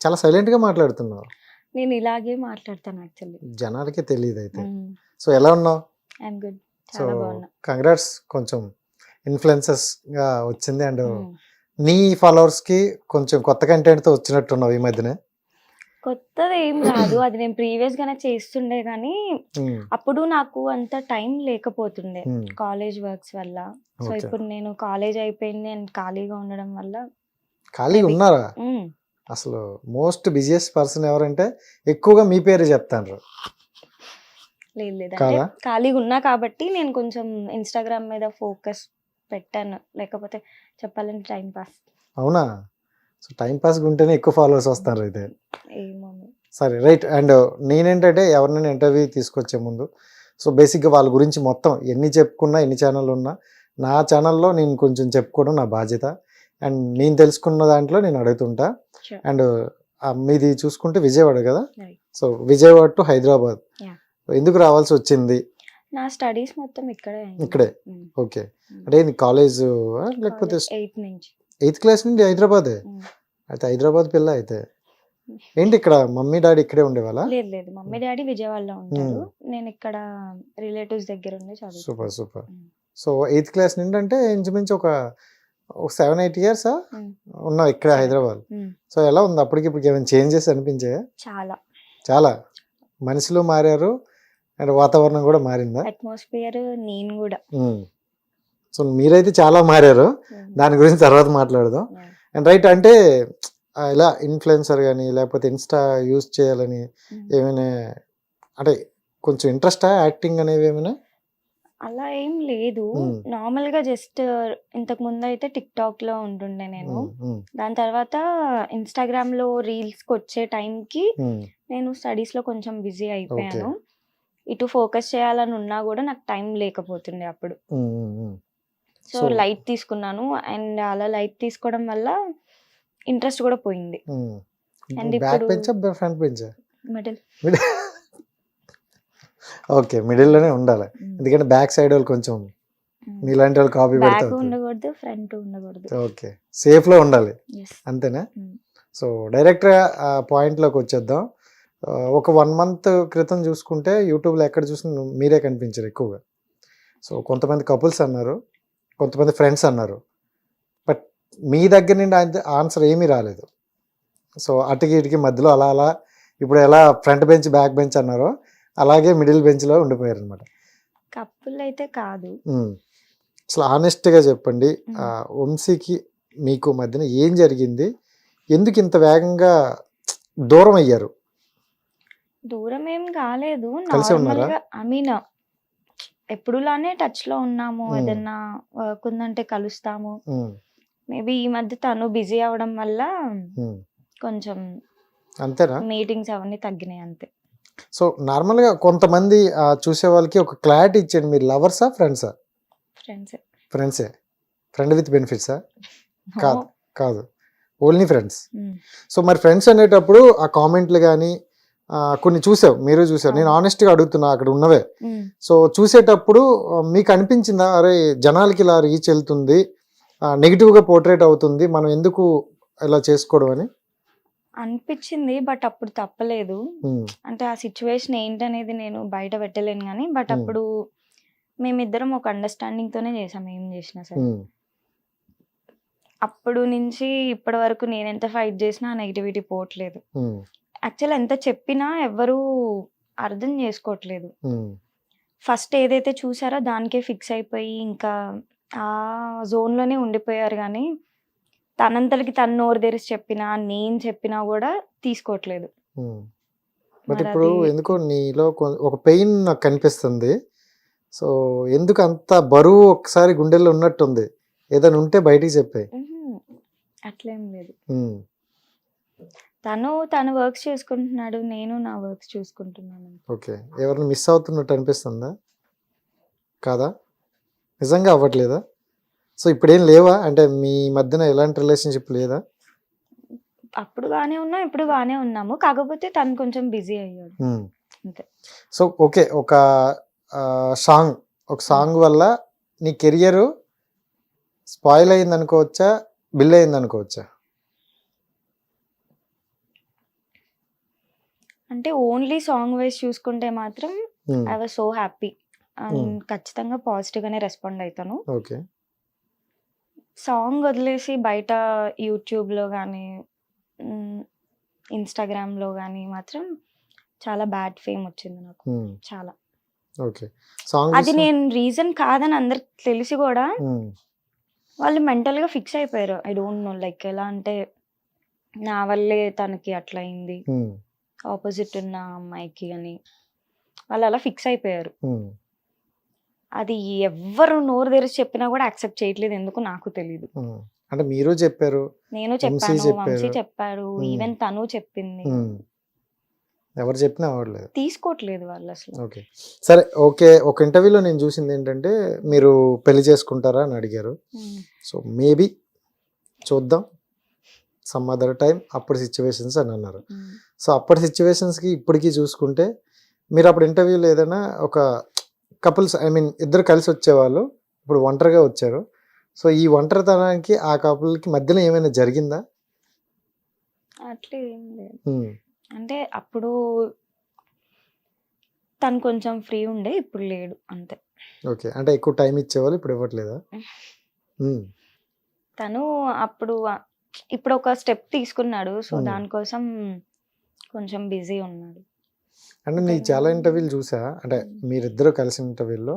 చాలా సైలెంట్గా మాట్లాడుతున్నావు నేను ఇలాగే మాట్లాడతాను యాక్చువల్లీ జనాలకే తెలియదు అయితే సో ఎలా ఉన్నావు ఐఎమ్ గుడ్ సో చాలా బాగున్నా కంగ్రాట్స్ కొంచెం ఇన్ఫ్లుయెన్సెస్గా వచ్చింది అండ్. నీ ఫాలోవర్స్కి కొంచెం కొత్త కంటెంట్తో వచ్చినట్టున్నావు ఈ మధ్యనే కొత్తది ఏం రాదు అది నేను ప్రీవియస్ గానే చేస్తుండే కానీ. అప్పుడు నాకు అంత టైం లేకపోతుండే. కాలేజ్ వర్క్స్ వల్ల సో. ఇప్పుడు నేను కాలేజ్ అయిపోయింది నేను ఖాళీగా ఉండడం వల్ల ఖాళీగా Maybe. ఉన్నారా. అసలు మోస్ట్ బిజియెస్ట్ పర్సన్ ఎవరంటే ఎక్కువగా మీ పేరు చెప్తాను లేదు లేదు? ఖాళీగా ఉన్నా కాబట్టి నేను కొంచెం ఇన్స్టాగ్రామ్ మీద ఫోకస్ పెట్టాను. లేకపోతే చెప్పాలంటే టైం పాస్ అవునా? సో టైం పాస్ ఉంటేనే ఎక్కువ ఫాలోవర్స్ వస్తారు అయితే. సరే రైట్. అండ్ నేనేంటంటే ఎవరినైనా ఇంటర్వ్యూ తీసుకొచ్చే ముందు సో బేసిక్గా వాళ్ళ గురించి మొత్తం ఎన్ని చెప్పుకున్నా ఎన్ని ఛానల్ ఉన్నా నా ఛానల్లో నేను కొంచెం చెప్పుకోవడం నా బాధ్యత. అండ్ నేను తెలుసుకున్న దాంట్లో నేను అడుగుతుంటా. అండ్ మీది చూసుకుంటే విజయవాడ కదా. So Vijayawada to Hyderabad. ఎందుకు రావాల్సి వచ్చింది? నా స్టడీస్ మొత్తం ఇక్కడే. ఇక్కడే? మ్మ్. ఓకే. అంటే ఇది కాలేజ్ లేకపోతే నుంచి. ఎయిత్ క్లాస్ నుండి హైదరాబాదే? మ్మ్. అయితే హైదరాబాద్ పిల్ల అయితే. ఏంటి ఇక్కడ మమ్మీ డాడీ ఇక్కడే ఉండేవాళ్ళ? లేదు లేదు. మమ్మీ డాడీ విజయవాడలో ఉంటారు. నేను ఇక్కడ రిలేటివ్స్ దగ్గర ఉండి చదువు super super. So eighth class నుండి అంటే ఇంచుమించు ఒక ఒక సెవెన్ ఎయిట్ ఇయర్స్. ఉన్నావు ఇక్కడ హైదరాబాద్. సో ఎలా ఉంది? అప్పటికి ఇప్పటికి ఏమైనా చేంజెస్ అనిపించాయా? చాలా. చాలా? మనుషులు మారారు అండ్ వాతావరణం కూడా మారిందా? అట్మాస్ఫియర్ నేను కూడా. సో మీరైతే చాలా మారారు. దాని గురించి తర్వాత మాట్లాడదాం. అండ్ రైట్ అంటే ఇలా ఇన్ఫ్లుయెన్సర్ కానీ లేకపోతే ఇన్స్టా యూజ్ చేయాలని. ఏమైనా అంటే కొంచెం ఇంట్రెస్టా యాక్టింగ్ అనేవి ఏమైనా? అలా ఏం లేదు. నార్మల్గా జస్ట్ ఇంతకు ముందు అయితే టిక్ టాక్లో ఉంటుండే నేను దాని తర్వాత ఇన్స్టాగ్రామ్లో రీల్స్కి వచ్చే టైం కి. నేను స్టడీస్లో కొంచెం బిజీ అయిపోయాను. ఇటు ఫోకస్ చేయాలని ఉన్నా కూడా నాకు టైం లేకపోతుండే అప్పుడు. సో లైట్ తీసుకున్నాను. అండ్ అలా లైట్ తీసుకోవడం వల్ల ఇంట్రెస్ట్ కూడా పోయింది. బ్యాక్ ఇప్పుడు- ఫ్రంట్ మిడిల్. ఓకే మిడిల్లోనే ఉండాలి. ఎందుకంటే బ్యాక్ సైడ్ వాళ్ళు కొంచెం మీలాంటి వాళ్ళు కాపీ బ్యాక్ పెడతారు. ఉండకూడదు ఫ్రంట్ ఉండకూడదు. ఓకే సేఫ్లో ఉండాలి అంతేనా. సో డైరెక్ట్ ఆ పాయింట్లోకి వచ్చేద్దాం ఒక వన్ మంత్ క్రితం చూసుకుంటే యూట్యూబ్లో ఎక్కడ చూసినా మీరే కనిపించారు ఎక్కువగా. సో కొంతమంది కపుల్స్ అన్నారు కొంతమంది ఫ్రెండ్స్ అన్నారు. బట్ మీ దగ్గర నుండి ఆన్సర్ ఏమీ రాలేదు. సో అటుకి ఇటుకి మధ్యలో అలా అలా ఇప్పుడు ఎలా ఫ్రంట్ బెంచ్ బ్యాక్ బెంచ్ అన్నారో అలాగే మిడిల్ బెంచ్లో ఉండిపోయారు అనమాట కప్పుల్ అయితే కాదు అసలు ఆనెస్ట్గా చెప్పండి వంశీకి మీకు మధ్యన ఏం జరిగింది? ఎందుకు ఇంత వేగంగా దూరం అయ్యారు? దూరం ఏం కాలేదు. ఐ మీన్ ఎప్పుడులానే టచ్లో ఉన్నాము. ఏదన్నా వర్క్ ఉందంటే కలుస్తాము. మేబీ ఈ మధ్య తను బిజీ అవడం వల్ల. కొంచెం అంతేనా? మీటింగ్స్ అవన్నీ తగ్గినాయి అంతే. సో నార్మల్గా కొంతమంది చూసే వాళ్ళకి ఒక క్లారిటీ ఇచ్చేయండి. మీరు లవర్సా ఫ్రెండ్సా? ఫ్రెండ్స్. ఫ్రెండ్సే. ఫ్రెండ్ విత్ బెనిఫిట్సా? కాదు కాదు. Only friends. సో మరి ఫ్రెండ్స్ అనేటప్పుడు ఆ కామెంట్లు కానీ కొన్ని చూసావు మీరు చూసారు నేను ఆనెస్ట్గా అడుగుతున్నా అక్కడ ఉన్నవే. సో చూసేటప్పుడు మీకు అనిపించిందా అరే జనాలకి ఇలా రీచ్ వెళ్తుంది నెగిటివ్గా పోర్ట్రేట్ అవుతుంది మనం ఎందుకు ఇలా చేసుకోవడం అని? అనిపించింది బట్ అప్పుడు తప్పలేదు. అంటే ఆ సిచ్యువేషన్ ఏంటనేది నేను బయట పెట్టలేను కానీ బట్. అప్పుడు మేమిద్దరం ఒక అండర్స్టాండింగ్ తోనే చేసాం ఏం చేసినా సరే. అప్పుడు నుంచి ఇప్పటి వరకు నేను ఎంత ఫైట్ చేసినా నెగిటివిటీ పోవట్లేదు. యాక్చువల్ ఎంత చెప్పినా ఎవరు అర్థం చేసుకోవట్లేదు. ఫస్ట్ ఏదైతే చూసారో దానికే ఫిక్స్ అయిపోయి ఇంకా ఆ zone లోనే ఉండిపోయారు కానీ తనంతటికి తను నోరు తెరిచి చెప్పినా నేను చెప్పినా కూడా తీసుకోవట్లేదు. బట్ ఇప్పుడు ఎందుకో నీలో ఒక పెయిన్ నాకు కనిపిస్తుంది. సో ఎందుకు అంత బరువు ఒకసారి గుండెల్లో ఉన్నట్టుంది? ఏదైనా ఉంటే బయటికి చెప్పాయి ఉహుం, అట్లేం లేదు. తను తన వర్క్స్ చేసుకుంటున్నాడు. నేను నా వర్క్స్ చూసుకుంటున్నాను. ఓకే. ఎవరిని మిస్ అవుతున్నట్టు అనిపిస్తుందా? కాదా? నిజంగా అవ్వట్లేదా? సో ఇప్పుడేం లేవా? అంటే మీ మధ్యన ఎలాంటి రిలేషన్షిప్ లేదా? అప్పుడు బాగానే ఉన్నాం ఇప్పుడు బాగానే ఉన్నాము. కాకపోతే తను కొంచెం బిజీ అయ్యాడు. అంతే. సో ఓకే ఒక సాంగ్ ఒక సాంగ్ వల్ల నీ కెరియర్ స్పాయిల్ అయింది అనుకోవచ్చా బిల్ అయింది అనుకోవచ్చా అంటే ఓన్లీ సాంగ్ వైస్ చూసుకుంటే మాత్రం I was so happy. Hmm. ఖచ్చితంగా పాజిటివ్ గానే రెస్పాండ్ అవుతాను ఓకే. సాంగ్ వదిలేసి బయట యూట్యూబ్లో కానీ ఇన్స్టాగ్రామ్లో కానీ మాత్రం చాలా బ్యాడ్ ఫేమ్ వచ్చింది నాకు. చాలా. ఓకే. సాంగ్ అది నేను రీజన్ కాదని అందరికి తెలిసి కూడా వాళ్ళు మెంటల్గా ఫిక్స్ అయిపోయారు. ఐ డోంట్ నో లైక్ ఎలా అంటే నా వల్లే తనకి అట్లా అయింది. ఆపోజిట్ ఉన్న అమ్మాయికి అని. వాళ్ళు అలా ఫిక్స్ అయిపోయారు. అది ఎవ్వరు నోరు తెరిచి చెప్పినా కూడా యాక్సెప్ట్ చేయట్లేదు ఎందుకు నాకు తెలియదు. అంటే మీరు చెప్పారు నేను చెప్పాను చెప్పారు. వంశీ చెప్పాడు Hmm. ఈవెన్ తను చెప్పింది. ఎవరు చెప్పినా అవ్వట్లేదు తీసుకోవట్లేదు వాళ్ళు అసలు ఓకే సరే ఓకే ఒక ఇంటర్వ్యూలో నేను చూసింది ఏంటంటే మీరు పెళ్ళి చేసుకుంటారా అని అడిగారు. సో మేబీ చూద్దాం సమ్ అదర్ టైం అప్పుడు సిచ్యువేషన్స్ అని అన్నారు. సో అప్పటి సిచ్యువేషన్స్కి ఇప్పటికీ చూసుకుంటే మీరు అప్పుడు ఇంటర్వ్యూలో ఏదైనా ఒక కపుల్స్ ఐ మీన్ ఇద్దరు కలిసి వచ్చేవాళ్ళు. ఇప్పుడు ఒంటరిగా వచ్చారు. సో ఈ ఒంటరితనానికి ఆ కపుల్కి మధ్యలో ఏమైనా జరిగిందా? అట్లా ఏం లేదు. ఉమ్, అంటే అప్పుడు తను కొంచెం ఫ్రీ ఉండే ఇప్పుడు లేడు అంతే. ఓకే. అంటే ఎక్కువ టైం ఇచ్చేవాళ్ళు ఇప్పుడు ఇవ్వట్లేదా? తను అప్పుడు ఇప్పుడు ఒక స్టెప్ తీసుకున్నాడు. సో. దానికోసం కొంచెం బిజీ ఉన్నాడు. అంటే నేను చాలా ఇంటర్వ్యూలు చూసా? అంటే మీరిద్దరు కలిసిన ఇంటర్వ్యూల్లో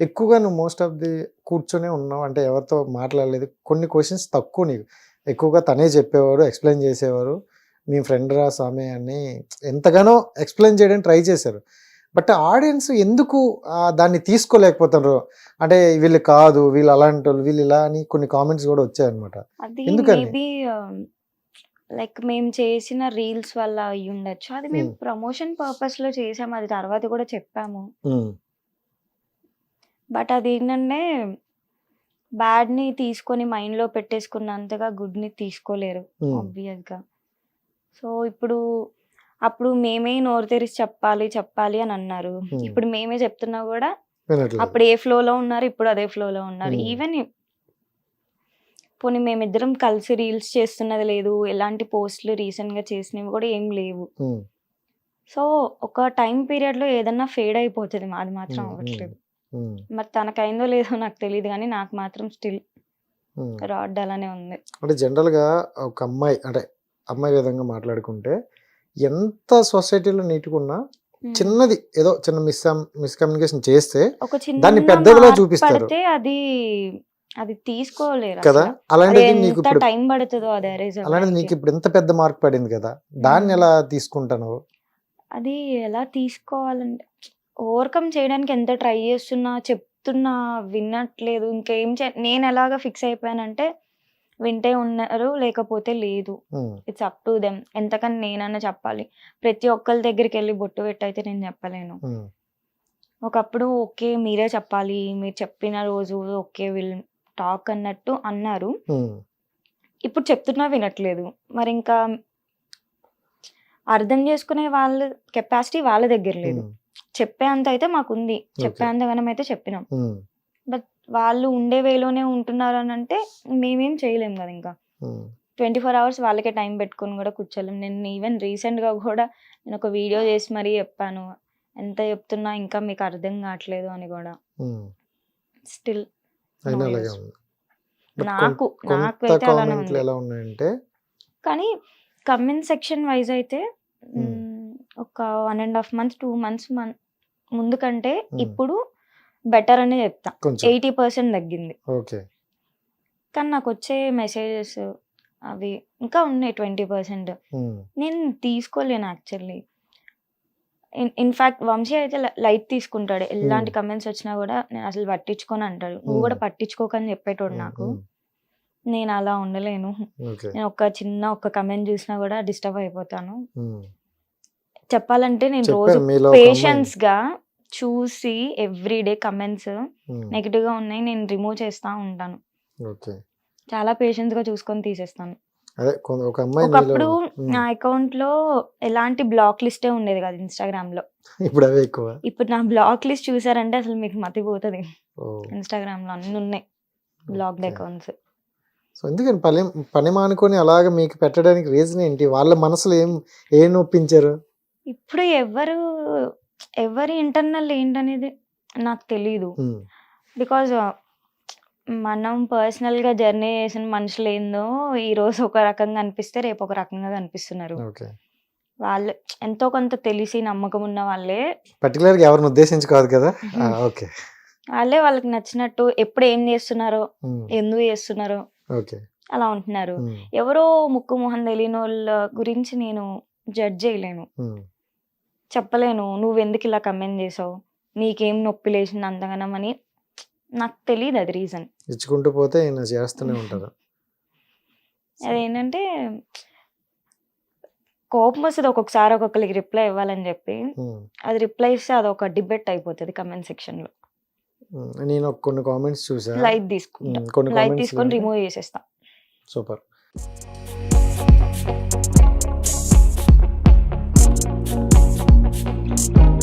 ఎక్కువగా నువ్వు మోస్ట్ ఆఫ్ ది కూర్చొనే ఉన్నావు. అంటే ఎవరితో మాట్లాడలేదు. కొన్ని క్వశ్చన్స్ తక్కువ నీకు ఎక్కువగా తనే చెప్పేవారు ఎక్స్ప్లెయిన్ చేసేవారు. మీ ఫ్రెండ్ రా స్వామి అని ఎంతగానో ఎక్స్ప్లెయిన్ చేయడానికి ట్రై చేశారు. బట్ ఆడియన్స్ ఎందుకు దాన్ని తీసుకోలేకపోతున్నారు? అంటే వీళ్ళు కాదు వీళ్ళు అలాంటి వాళ్ళు వీళ్ళు ఇలా అని కొన్ని కామెంట్స్ కూడా వచ్చాయన్నమాట. ఎందుకని? లైక్ మేము చేసిన రీల్స్ వల్ల అయి ఉండొచ్చు. అది మేము. ప్రమోషన్ పర్పస్లో చేసాము అది తర్వాత కూడా చెప్పాము. బట్ అది ఏంటంటే బ్యాడ్ని తీసుకొని మైండ్లో పెట్టేసుకున్నంతగా గుడ్ని తీసుకోలేరు ఆబ్వియస్గా సో ఇప్పుడు అప్పుడు మేమే నోరు తెరిచి చెప్పాలి చెప్పాలి అని అన్నారు. ఇప్పుడు మేమే చెప్తున్నా కూడా అప్పుడు ఏ ఫ్లోలో ఉన్నారు ఇప్పుడు అదే ఫ్లోలో ఉన్నారు. Hmm. ఈవెన్ పోనీ మేమిద్దరం కలిసి రీల్స్ చేస్తున్నది లేదు ఎలాంటి పోస్టులు రీసెంట్గా చేసినవి కూడా ఏం లేవు సో ఒక టైం పీరియడ్లో ఏదన్నా ఫేడ్ అయిపోతుంది మాది మాత్రం. అవ్వట్లేదు మరి తనకైందో లేదో నాకు తెలియదు కానీ నాకు మాత్రం స్టిల్. రాడ్ అలానే ఉంది అంటే జనరల్గా ఒక అమ్మాయి అంటే అమ్మాయి విధంగా మాట్లాడుకుంటే ఎంత సొసైటీలో నీటుకున్నా. చిన్నది ఏదో చిన్న మిస్ మిస్కమ్యూనికేషన్ చేస్తే ఒక చిన్న దాన్ని పెద్దదిలా చూపిస్తారు. అది అది తీసుకోలేరు కదా? అలాంటిది నీకు ఎంత ఇప్పుడు టైం పడుతుందో అది అరేంజ్ అలాంటిది నీకు ఇప్పుడు ఎంత పెద్ద మార్క్ పడింది కదా? దాన్ని. ఎలా తీసుకుంటాను? అది ఎలా తీసుకోవాలంటే ఓవర్కమ్ చేయడానికి ఎంత ట్రై చేస్తున్నా చెప్తున్నా వినట్లేదు ఇంకేం చే నేను ఎలాగ ఫిక్స్ అయిపోయానంటే వింటే ఉన్నారు లేకపోతే లేదు. ఇట్స్ అప్ టు దెమ్ ఎంతకని నేనన్నా చెప్పాలి. ప్రతి ఒక్కరి దగ్గరికి వెళ్ళి బొట్టు పెట్టయితే నేను చెప్పలేను. ఒకప్పుడు ఓకే మీరే చెప్పాలి. మీరు చెప్పిన రోజు ఓకే విల్ టాక్ అన్నట్టు అన్నారు. ఇప్పుడు చెప్తున్నా వినట్లేదు. మరి ఇంకా అర్థం చేసుకునే వాళ్ళ కెపాసిటీ వాళ్ళ దగ్గర లేదు. చెప్పే అంత అయితే మాకుంది. చెప్పే అంతగానం అయితే చెప్పినాం. వాళ్ళు ఉండే వేలోనే ఉంటున్నారు అని అంటే మేమేం చేయలేం కదా ఇంకా. ట్వంటీ ఫోర్ అవర్స్ వాళ్ళకే టైం పెట్టుకొని కూడా కూర్చోలేం. నేను ఈవెన్ రీసెంట్గా కూడా నేను ఒక వీడియో చేసి మరీ చెప్పాను. ఎంత చెప్తున్నా ఇంకా మీకు అర్థం కావట్లేదు అని కూడా. స్టిల్ అయినా అలాగే ఉంది. నాకు నాకైతే అలానే ఉంది. ఎలా ఉన్నాయంటే కానీ కమెంట్ సెక్షన్ వైజ్ అయితే ఒక one and half months two months ముందు కంటే. ఇప్పుడు బెటర్ అనే చెప్తా. ఎయిటీ పర్సెంట్ తగ్గింది. ఓకే. కానీ నాకు వచ్చే మెసేజెస్ అవి ఇంకా ఉన్నాయి ట్వంటీ పర్సెంట్. నేను తీసుకోలేను యాక్చువల్లీ. ఇన్ఫాక్ట్ వంశీ అయితే లైట్ తీసుకుంటాడు. ఎలాంటి కమెంట్స్ వచ్చినా కూడా నేను అసలు పట్టించుకొని అంటాడు. నువ్వు కూడా Hmm. పట్టించుకోకని చెప్పేటోడు నాకు. నేను అలా ఉండలేను. నేను ఒక చిన్న ఒక కమెంట్ చూసినా కూడా డిస్టర్బ్ అయిపోతాను. చెప్పాలంటే నేను రోజు. పేషెన్స్గా చూసి ఎవ్రీ డే కమెంట్స్ నెగిటివ్గా ఉన్నాయి నేను రిమూవ్ చేస్తా ఉంటాను. చాలా పేషెన్స్గా చూసుకొని తీసేస్తాను. అదే ఒక అమ్మాయి ఒకప్పుడు నా అకౌంట్లో ఎలాంటి బ్లాక్ లిస్టే ఉండేది కదా ఇన్స్టాగ్రామ్లో ఇప్పుడు అవే ఎక్కువ. ఇప్పుడు నా బ్లాక్ లిస్ట్ చూసారంటే అసలు మీకు మతిపోతుంది. ఇన్స్టాగ్రామ్లో అన్ని ఉన్నాయి. Blocked okay. అకౌంట్స్. సో ఎందుకని పని పని మానుకొని అలాగ మీకు పెట్టడానికి రీజన్ ఏంటి? వాళ్ళ మనసులో ఏం ఏం నొప్పించారు? ఇప్పుడు ఎవరు ఎవరి ఇంటర్నల్ ఏంటనేది నాకు ఉమ్, బికాజ్ మనం పర్సనల్గా జర్నీ చేసిన మనుషులు ఏందో ఈరోజు ఒక రకంగా అనిపిస్తే రేపు ఒక రకంగా కనిపిస్తున్నారు. ఓకే. వాళ్ళు ఎంతో కొంత తెలిసి నమ్మకం ఉన్న వాళ్ళే. పర్టికులర్గా ఎవరిని ఉద్దేశించి కాదు కదా? ఆ, ఓకే. వాళ్ళే వాళ్ళకి నచ్చినట్టు ఎప్పుడు ఏం చేస్తున్నారో ఎందుకు చేస్తున్నారో ఓకే. అలా ఉంటున్నారు. ఎవరో ముక్కు మొహం తెలియని వాళ్ళ గురించి నేను జడ్జ్ చేయలేను. చెప్పలేను. నువ్వు ఎందుకు ఇలా కమెంట్ చేసావు? నీకేం నొప్పి లేచింది అంతగానం అని నాకు తెలియదు అది రీజన్. ఇచ్చుకుంటూ పోతే ఈయన చేస్తూనే ఉంటారు. అదేంటంటే కోపం వస్తుంది ఒక్కొక్కసారి ఒక్కొక్కరికి రిప్లై ఇవ్వాలని చెప్పి. అది రిప్లై ఇస్తే అది ఒక డిబేట్ అయిపోతుంది కమెంట్ సెక్షన్లో. నేను కొన్ని కామెంట్స్ చూసా. లైట్ తీసుకుంటా. లైట్ తీసుకొని రిమూవ్ చేసేస్తా. సూపర్. Thank